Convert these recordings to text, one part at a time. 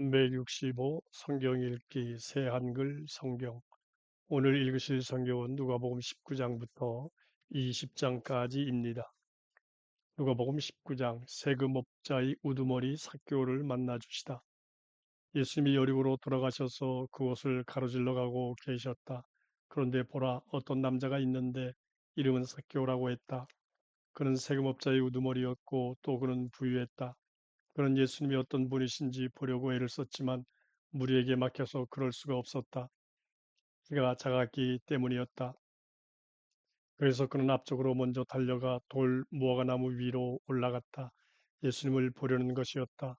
165 성경 읽기 새 한글 성경 오늘 읽으실 성경은 누가복음 19장부터 20장까지입니다. 누가복음 19장 세금업자의 우두머리 삭교를 만나 주시다. 예수님이 여리고로 돌아가셔서 그곳을 가로질러 가고 계셨다. 그런데 보라 어떤 남자가 있는데 이름은 삭교라고 했다. 그는 세금업자의 우두머리였고 또 그는 부유했다. 그는 예수님이 어떤 분이신지 보려고 애를 썼지만 무리에게 막혀서 그럴 수가 없었다. 그가 작았기 때문이었다. 그래서 그는 앞쪽으로 먼저 달려가 돌 무화과 나무 위로 올라갔다. 예수님을 보려는 것이었다.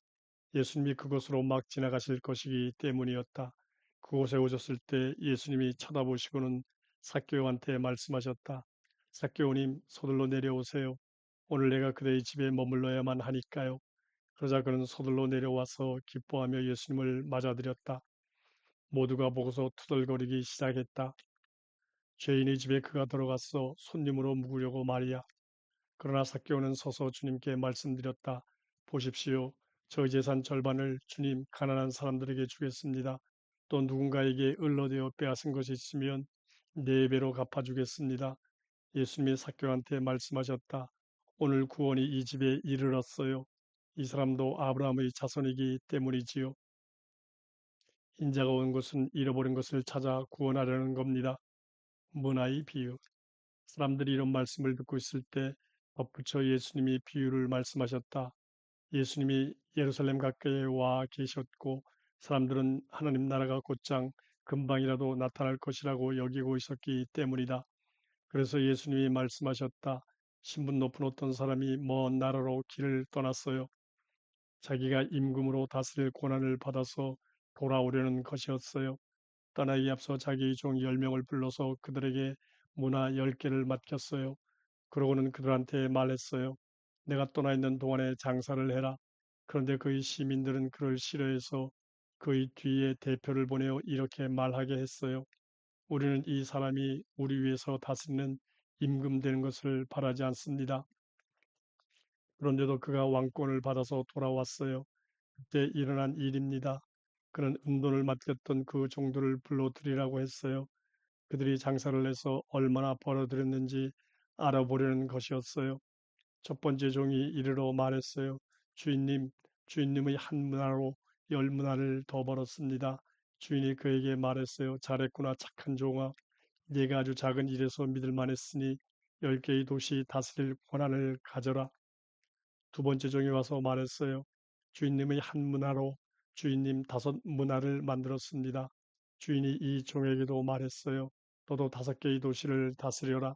예수님이 그곳으로 막 지나가실 것이기 때문이었다. 그곳에 오셨을 때 예수님이 쳐다보시고는 사교한테 말씀하셨다. 사교님 서둘러 내려오세요. 오늘 내가 그대의 집에 머물러야만 하니까요. 그러자 그는 서둘러 내려와서 기뻐하며 예수님을 맞아들였다. 모두가 보고서 투덜거리기 시작했다. 죄인의 집에 그가 들어갔어 손님으로 묵으려고 말이야. 그러나 사개오는 서서 주님께 말씀드렸다. 보십시오. 저 재산 절반을 주님 가난한 사람들에게 주겠습니다. 또 누군가에게 을러되어 빼앗은 것이 있으면 네 배로 갚아주겠습니다. 예수님이 사개오한테 말씀하셨다. 오늘 구원이 이 집에 이르렀어요. 이 사람도 아브라함의 자손이기 때문이지요. 인자가 온 것은 잃어버린 것을 찾아 구원하려는 겁니다. 문화의 비유. 사람들이 이런 말씀을 듣고 있을 때 덧붙여 예수님이 비유를 말씀하셨다. 예수님이 예루살렘 가까이에 와 계셨고 사람들은 하나님 나라가 곧장 금방이라도 나타날 것이라고 여기고 있었기 때문이다. 그래서 예수님이 말씀하셨다. 신분 높은 어떤 사람이 먼 나라로 길을 떠났어요. 자기가 임금으로 다스릴 권한을 받아서 돌아오려는 것이었어요. 떠나기 앞서 자기 종 10명을 불러서 그들에게 문화 10개를 맡겼어요. 그러고는 그들한테 말했어요. 내가 떠나 있는 동안에 장사를 해라. 그런데 그의 시민들은 그를 싫어해서 그의 뒤에 대표를 보내어 이렇게 말하게 했어요. 우리는 이 사람이 우리 위해서 다스리는 임금 되는 것을 바라지 않습니다. 그런데도 그가 왕권을 받아서 돌아왔어요. 그때 일어난 일입니다. 그는 은돈을 맡겼던 그 종들을 불러들이라고 했어요. 그들이 장사를 해서 얼마나 벌어들였는지 알아보려는 것이었어요. 첫 번째 종이 이르러 말했어요. 주인님, 주인님의 한 문화로 열 문화를 더 벌었습니다. 주인이 그에게 말했어요. 잘했구나 착한 종아. 네가 아주 작은 일에서 믿을 만했으니 열 개의 도시 다스릴 권한을 가져라. 두 번째 종이 와서 말했어요. 주인님의 한 문화로 주인님 다섯 문화를 만들었습니다. 주인이 이 종에게도 말했어요. 너도 다섯 개의 도시를 다스려라.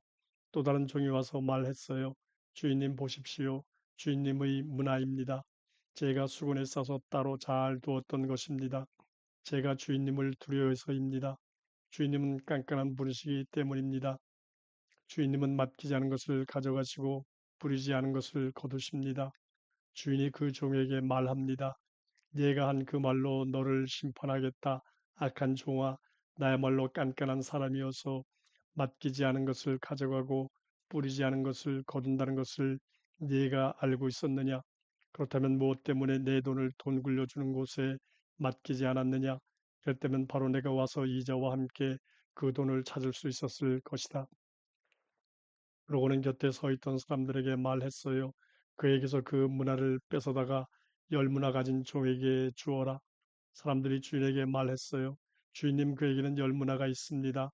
또 다른 종이 와서 말했어요. 주인님 보십시오. 주인님의 문화입니다. 제가 수건에 싸서 따로 잘 두었던 것입니다. 제가 주인님을 두려워해서입니다. 주인님은 깐깐한 분이시기 때문입니다. 주인님은 맡기지 않은 것을 가져가시고 부리지 않은 것을 거두십니다. 주인이 그 종에게 말합니다. 네가 한 그 말로 너를 심판하겠다. 악한 종아, 나야말로 깐깐한 사람이어서 맡기지 않은 것을 가져가고 뿌리지 않은 것을 거둔다는 것을 네가 알고 있었느냐? 그렇다면 무엇 때문에 내 돈을 돈 굴려주는 곳에 맡기지 않았느냐? 그랬다면 바로 내가 와서 이자와 함께 그 돈을 찾을 수 있었을 것이다. 그러고는 곁에 서 있던 사람들에게 말했어요. 그에게서 그 문화를 뺏어다가 열 문화 가진 종에게 주어라. 사람들이 주인에게 말했어요. 주인님 그에게는 열 문화가 있습니다.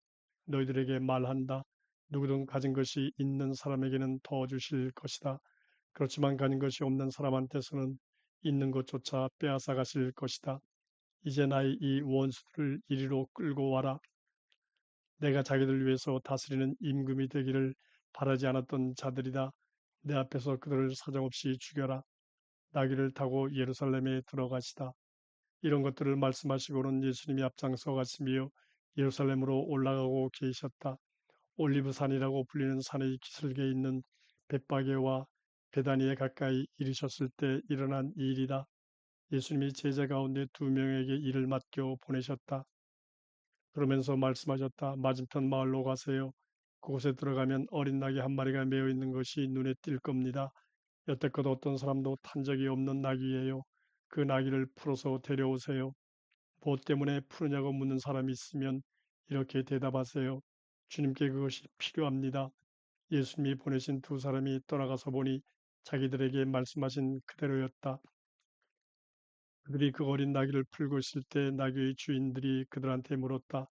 너희들에게 말한다. 누구든 가진 것이 있는 사람에게는 더 주실 것이다. 그렇지만 가진 것이 없는 사람한테서는 있는 것조차 빼앗아 가실 것이다. 이제 나의 이 원수들을 이리로 끌고 와라. 내가 자기들 위해서 다스리는 임금이 되기를 바라지 않았던 자들이다. 내 앞에서 그들을 사정없이 죽여라. 나귀를 타고 예루살렘에 들어가시다. 이런 것들을 말씀하시고는 예수님이 앞장서 가시며 예루살렘으로 올라가고 계셨다. 올리브산이라고 불리는 산의 기슭에 있는 벳바게와 베다니에 가까이 이르셨을 때 일어난 일이다. 예수님이 제자 가운데 두 명에게 일을 맡겨 보내셨다. 그러면서 말씀하셨다. 맞은편 마을로 가세요. 그곳에 들어가면 어린 낙이 한 마리가 메어 있는 것이 눈에 띌 겁니다. 여태껏 어떤 사람도 탄 적이 없는 낙이에요. 그 나귀를 풀어서 데려오세요. 무엇 때문에 푸느냐고 묻는 사람이 있으면 이렇게 대답하세요. 주님께 그것이 필요합니다. 예수님이 보내신 두 사람이 떠나가서 보니 자기들에게 말씀하신 그대로였다. 그들이 그 어린 나귀를 풀고 있을 때 나귀의 주인들이 그들한테 물었다.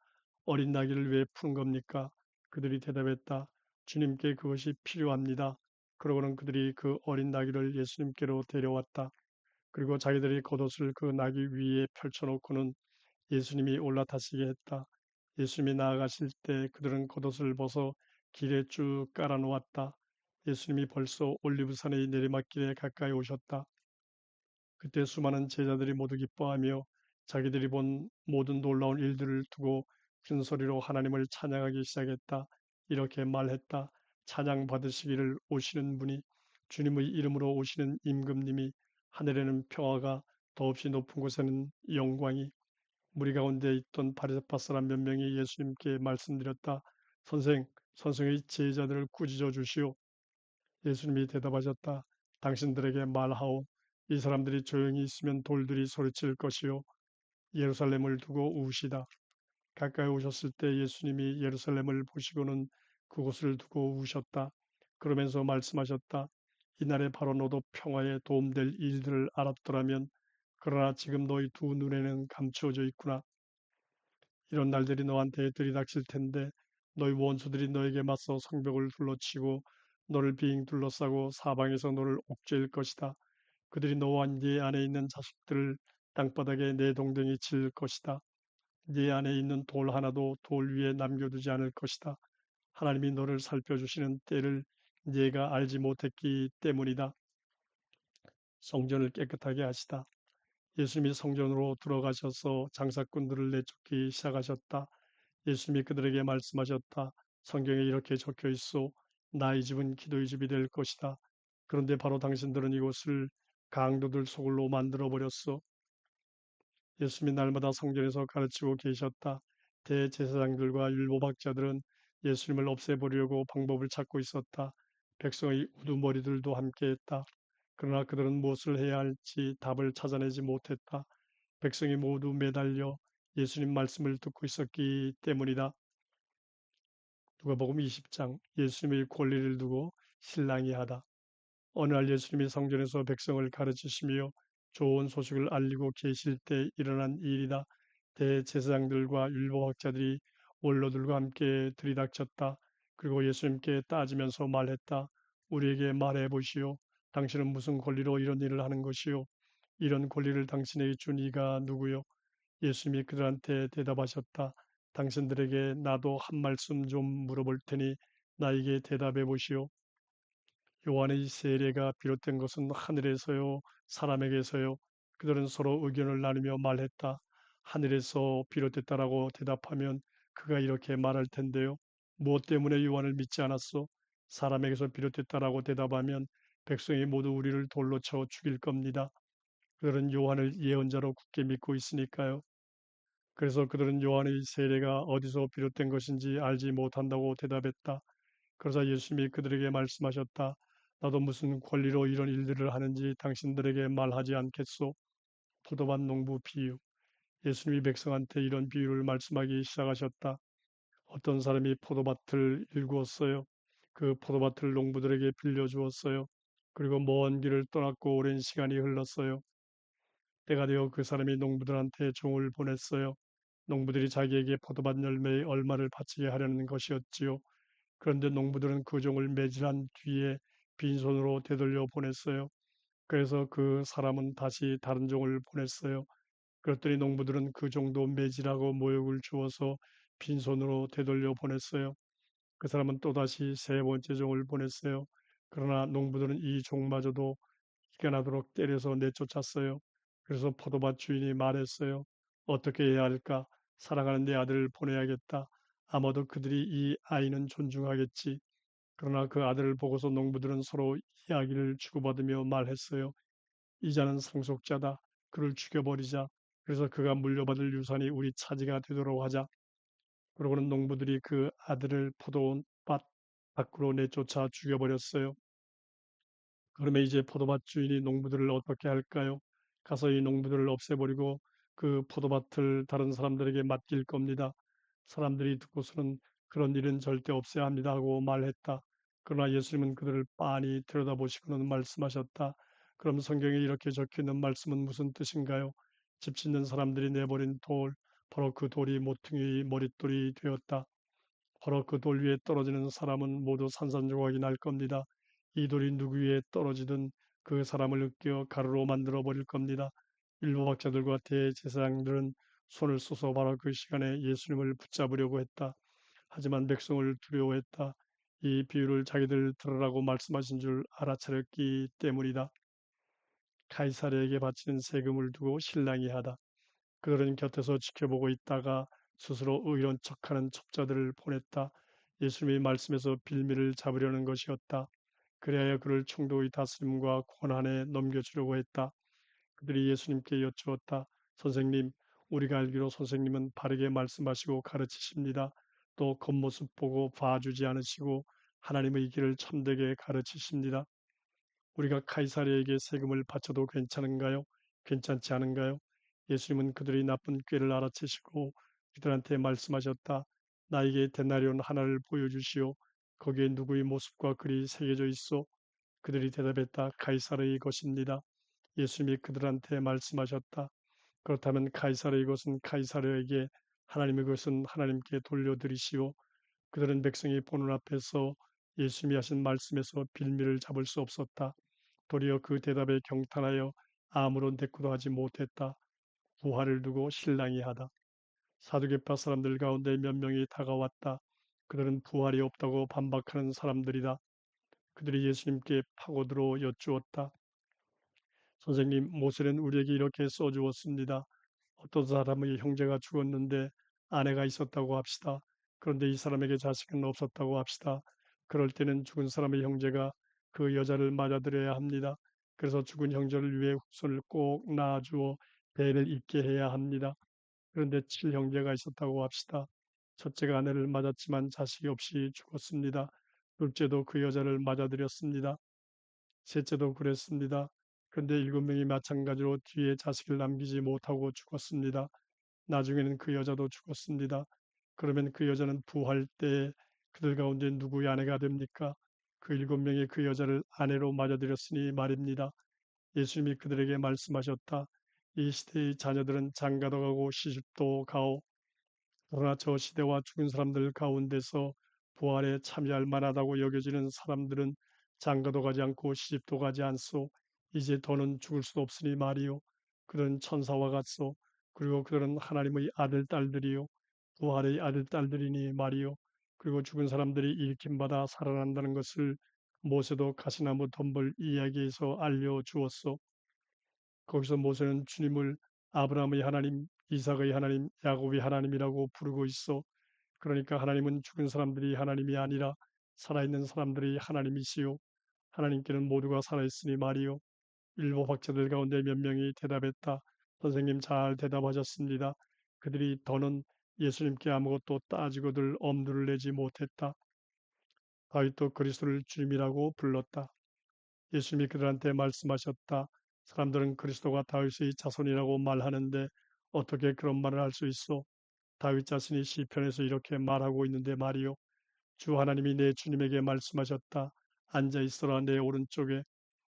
어린 나귀를 왜 푸는 겁니까? 그들이 대답했다. 주님께 그것이 필요합니다. 그러고는 그들이 그 어린 나귀를 예수님께로 데려왔다. 그리고 자기들이 겉옷을 그 나귀 위에 펼쳐놓고는 예수님이 올라타시게 했다. 예수님이 나아가실 때 그들은 겉옷을 벗어 길에 쭉 깔아놓았다. 예수님이 벌써 올리브산의 내리막길에 가까이 오셨다. 그때 수많은 제자들이 모두 기뻐하며 자기들이 본 모든 놀라운 일들을 두고 큰 소리로 하나님을 찬양하기 시작했다. 이렇게 말했다. 찬양 받으시기를 오시는 분이 주님의 이름으로 오시는 임금님이 하늘에는 평화가 더없이 높은 곳에는 영광이 무리 가운데 있던 바리새파 사람 몇 명이 예수님께 말씀드렸다. 선생, 선생의 제자들을 꾸짖어 주시오. 예수님이 대답하셨다. 당신들에게 말하오. 이 사람들이 조용히 있으면 돌들이 소리칠 것이요. 예루살렘을 두고 우시다. 가까이 오셨을 때 예수님이 예루살렘을 보시고는 그곳을 두고 우셨다. 그러면서 말씀하셨다. 이날에 바로 너도 평화에 도움될 일들을 알았더라면 그러나 지금 너희 두 눈에는 감추어져 있구나. 이런 날들이 너한테 들이닥칠 텐데 너희 원수들이 너에게 맞서 성벽을 둘러치고 너를 빙 둘러싸고 사방에서 너를 옥죄일 것이다. 그들이 너와 네 안에 있는 자식들을 땅바닥에 내동댕이 칠 것이다. 네 안에 있는 돌 하나도 돌 위에 남겨두지 않을 것이다. 하나님이 너를 살펴주시는 때를 네가 알지 못했기 때문이다. 성전을 깨끗하게 하시다. 예수님이 성전으로 들어가셔서 장사꾼들을 내쫓기 시작하셨다. 예수님이 그들에게 말씀하셨다. 성경에 이렇게 적혀 있어 나의 집은 기도의 집이 될 것이다. 그런데 바로 당신들은 이곳을 강도들 속으로 만들어 버렸어. 예수님이 날마다 성전에서 가르치고 계셨다. 대제사장들과 율법학자들은 예수님을 없애버리려고 방법을 찾고 있었다. 백성의 우두머리들도 함께했다. 그러나 그들은 무엇을 해야 할지 답을 찾아내지 못했다. 백성이 모두 매달려 예수님 말씀을 듣고 있었기 때문이다. 누가복음 20장 예수님의 권리를 두고 신랑이 하다. 어느 날 예수님이 성전에서 백성을 가르치시며 좋은 소식을 알리고 계실 때 일어난 일이다. 대제사장들과 율법학자들이 원로들과 함께 들이닥쳤다. 그리고 예수님께 따지면서 말했다. 우리에게 말해 보시오. 당신은 무슨 권리로 이런 일을 하는 것이오? 이런 권리를 당신에게 준 이가 누구요? 예수님이 그들한테 대답하셨다. 당신들에게 나도 한 말씀 좀 물어볼 테니 나에게 대답해 보시오. 요한의 세례가 비롯된 것은 하늘에서요, 사람에게서요. 그들은 서로 의견을 나누며 말했다. 하늘에서 비롯됐다라고 대답하면 그가 이렇게 말할 텐데요. 무엇 때문에 요한을 믿지 않았소? 사람에게서 비롯됐다라고 대답하면 백성이 모두 우리를 돌로 쳐 죽일 겁니다. 그들은 요한을 예언자로 굳게 믿고 있으니까요. 그래서 그들은 요한의 세례가 어디서 비롯된 것인지 알지 못한다고 대답했다. 그러자 예수님이 그들에게 말씀하셨다. 나도 무슨 권리로 이런 일들을 하는지 당신들에게 말하지 않겠소. 포도밭 농부 비유. 예수님이 백성한테 이런 비유를 말씀하기 시작하셨다. 어떤 사람이 포도밭을 일구었어요. 그 포도밭을 농부들에게 빌려주었어요. 그리고 먼 길을 떠났고 오랜 시간이 흘렀어요. 때가 되어 그 사람이 농부들한테 종을 보냈어요. 농부들이 자기에게 포도밭 열매의 얼마를 바치게 하려는 것이었지요. 그런데 농부들은 그 종을 매질한 뒤에 빈손으로 되돌려 보냈어요. 그래서 그 사람은 다시 다른 종을 보냈어요. 그랬더니 농부들은 그 종도 매질하고 모욕을 주어서 빈손으로 되돌려 보냈어요. 그 사람은 또다시 세 번째 종을 보냈어요. 그러나 농부들은 이 종마저도 이가 나도록 때려서 내쫓았어요. 그래서 포도밭 주인이 말했어요. 어떻게 해야 할까? 사랑하는 내 아들을 보내야겠다. 아마도 그들이 이 아이는 존중하겠지. 그러나 그 아들을 보고서 농부들은 서로 이야기를 주고받으며 말했어요. 이 자는 상속자다. 그를 죽여버리자. 그래서 그가 물려받을 유산이 우리 차지가 되도록 하자. 그러고는 농부들이 그 아들을 포도밭 밖으로 내쫓아 죽여버렸어요. 그러면 이제 포도밭 주인이 농부들을 어떻게 할까요? 가서 이 농부들을 없애버리고 그 포도밭을 다른 사람들에게 맡길 겁니다. 사람들이 듣고서는 그런 일은 절대 없어야 합니다 하고 말했다. 그러나 예수님은 그들을 빤히 들여다보시고는 말씀하셨다. 그럼 성경에 이렇게 적혀 있는 말씀은 무슨 뜻인가요? 집 짓는 사람들이 내버린 돌, 바로 그 돌이 모퉁이 머릿돌이 되었다. 바로 그 돌 위에 떨어지는 사람은 모두 산산조각이 날 겁니다. 이 돌이 누구 위에 떨어지든 그 사람을 으깨어 가루로 만들어 버릴 겁니다. 일부 학자들과 대제사장들은 손을 쏘서 바로 그 시간에 예수님을 붙잡으려고 했다. 하지만 백성을 두려워했다. 이 비유를 자기들 들으라고 말씀하신 줄 알아차렸기 때문이다. 카이사르에게 바치는 세금을 두고 신랑이 하다. 그들은 곁에서 지켜보고 있다가 스스로 의로운 척하는 첩자들을 보냈다. 예수님의 말씀에서 빌미를 잡으려는 것이었다. 그래야 그를 총독의 다스림과 권한에 넘겨주려고 했다. 그들이 예수님께 여쭈었다. 선생님, 우리가 알기로 선생님은 바르게 말씀하시고 가르치십니다. 또 겉모습 보고 봐주지 않으시고 하나님의 길을 참되게 가르치십니다. 우리가 카이사리에게 세금을 바쳐도 괜찮은가요? 괜찮지 않은가요? 예수님은 그들이 나쁜 꾀를 알아채시고 그들한테 말씀하셨다. 나에게 데나리온 하나를 보여주시오. 거기에 누구의 모습과 글이 새겨져 있어? 그들이 대답했다. 카이사르의 것입니다. 예수님이 그들한테 말씀하셨다. 그렇다면 카이사르의 것은 카이사르에게 하나님의 것은 하나님께 돌려드리시오. 그들은 백성이 보는 앞에서 예수님이 하신 말씀에서 빌미를 잡을 수 없었다. 도리어 그 대답에 경탄하여 아무런 대꾸도 하지 못했다. 부활을 두고 신랑이 하다. 사두개파 사람들 가운데 몇 명이 다가왔다. 그들은 부활이 없다고 반박하는 사람들이다. 그들이 예수님께 파고들어 여쭈었다. 선생님, 모세는 우리에게 이렇게 써주었습니다. 어떤 사람의 형제가 죽었는데 아내가 있었다고 합시다. 그런데 이 사람에게 자식은 없었다고 합시다. 그럴 때는 죽은 사람의 형제가 그 여자를 맞아들여야 합니다. 그래서 죽은 형제를 위해 후손을 꼭 낳아주어 배를 잇게 해야 합니다. 그런데 칠 형제가 있었다고 합시다. 첫째가 아내를 맞았지만 자식이 없이 죽었습니다. 둘째도 그 여자를 맞아들였습니다. 셋째도 그랬습니다. 그런데 일곱 명이 마찬가지로 뒤에 자식을 남기지 못하고 죽었습니다. 나중에는 그 여자도 죽었습니다. 그러면 그 여자는 부활 때에 그들 가운데 누구의 아내가 됩니까? 그 일곱 명이 그 여자를 아내로 맞아들였으니 말입니다. 예수님이 그들에게 말씀하셨다. 이 시대의 자녀들은 장가도 가고 시집도 가오. 그러나 저 시대와 죽은 사람들 가운데서 부활에 참여할 만하다고 여겨지는 사람들은 장가도 가지 않고 시집도 가지 않소. 이제 더는 죽을 수 없으니 말이요. 그들은 천사와 같소. 그리고 그들은 하나님의 아들, 딸들이요. 부활의 아들, 딸들이니 말이요. 그리고 죽은 사람들이 일으킴받아 살아난다는 것을 모세도 가시나무 덤벌 이야기에서 알려주었소. 거기서 모세는 주님을 아브라함의 하나님, 이삭의 하나님, 야곱의 하나님이라고 부르고 있어. 그러니까 하나님은 죽은 사람들이 하나님이 아니라 살아있는 사람들이 하나님이시요. 하나님께는 모두가 살아있으니 말이요. 일부 학자들 가운데 몇 명이 대답했다. 선생님 잘 대답하셨습니다. 그들이 더는 예수님께 아무것도 따지고들 엄두를 내지 못했다. 다윗도 그리스도를 주님이라고 불렀다. 예수님이 그들한테 말씀하셨다. 사람들은 그리스도가 다윗의 자손이라고 말하는데 어떻게 그런 말을 할 수 있어? 다윗 자신이 시편에서 이렇게 말하고 있는데 말이요. 주 하나님이 내 주님에게 말씀하셨다. 앉아 있어라 내 오른쪽에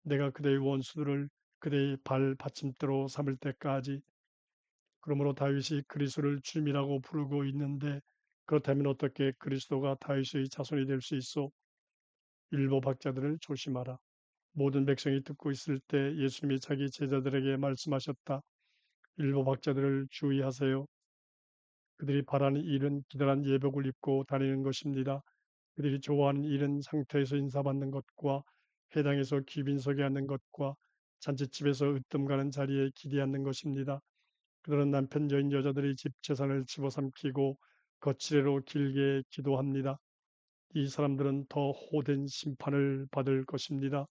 내가 그대의 원수들을 그대의 발 받침대로 삼을 때까지 그러므로 다윗이 그리스도를 주님이라고 부르고 있는데 그렇다면 어떻게 그리스도가 다윗의 자손이 될 수 있어? 일부 박자들을 조심하라. 모든 백성이 듣고 있을 때 예수님이 자기 제자들에게 말씀하셨다. 일부 박자들을 주의하세요. 그들이 바라는 일은 기다란 예복을 입고 다니는 것입니다. 그들이 좋아하는 일은 상태에서 인사받는 것과 회당에서 귀빈석에 앉는 것과 잔치집에서 으뜸 가는 자리에 기대 앉는 것입니다. 그들은 남편 여인 여자들의 집 재산을 집어삼키고 거칠애로 길게 기도합니다. 이 사람들은 더 호된 심판을 받을 것입니다.